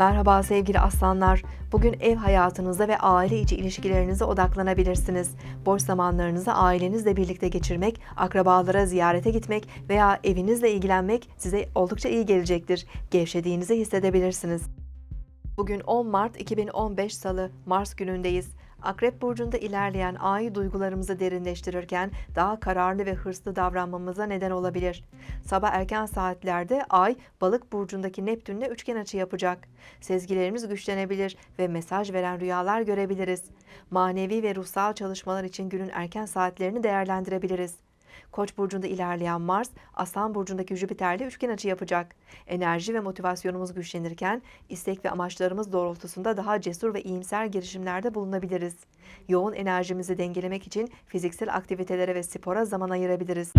Merhaba sevgili aslanlar. Bugün ev hayatınıza ve aile içi ilişkilerinize odaklanabilirsiniz. Boş zamanlarınızı ailenizle birlikte geçirmek, akrabalara ziyarete gitmek veya evinizle ilgilenmek size oldukça iyi gelecektir. Gevşediğinizi hissedebilirsiniz. Bugün 10 Mart 2015 Salı, Mars günündeyiz. Akrep burcunda ilerleyen ay duygularımızı derinleştirirken daha kararlı ve hırslı davranmamıza neden olabilir. Sabah erken saatlerde ay balık burcundaki Neptünle üçgen açı yapacak. Sezgilerimiz güçlenebilir ve mesaj veren rüyalar görebiliriz. Manevi ve ruhsal çalışmalar için günün erken saatlerini değerlendirebiliriz. Koç burcunda ilerleyen Mars, Aslan burcundaki Jüpiter'le üçgen açı yapacak. Enerji ve motivasyonumuz güçlenirken, istek ve amaçlarımız doğrultusunda daha cesur ve iyimser girişimlerde bulunabiliriz. Yoğun enerjimizi dengelemek için fiziksel aktivitelere ve spora zaman ayırabiliriz.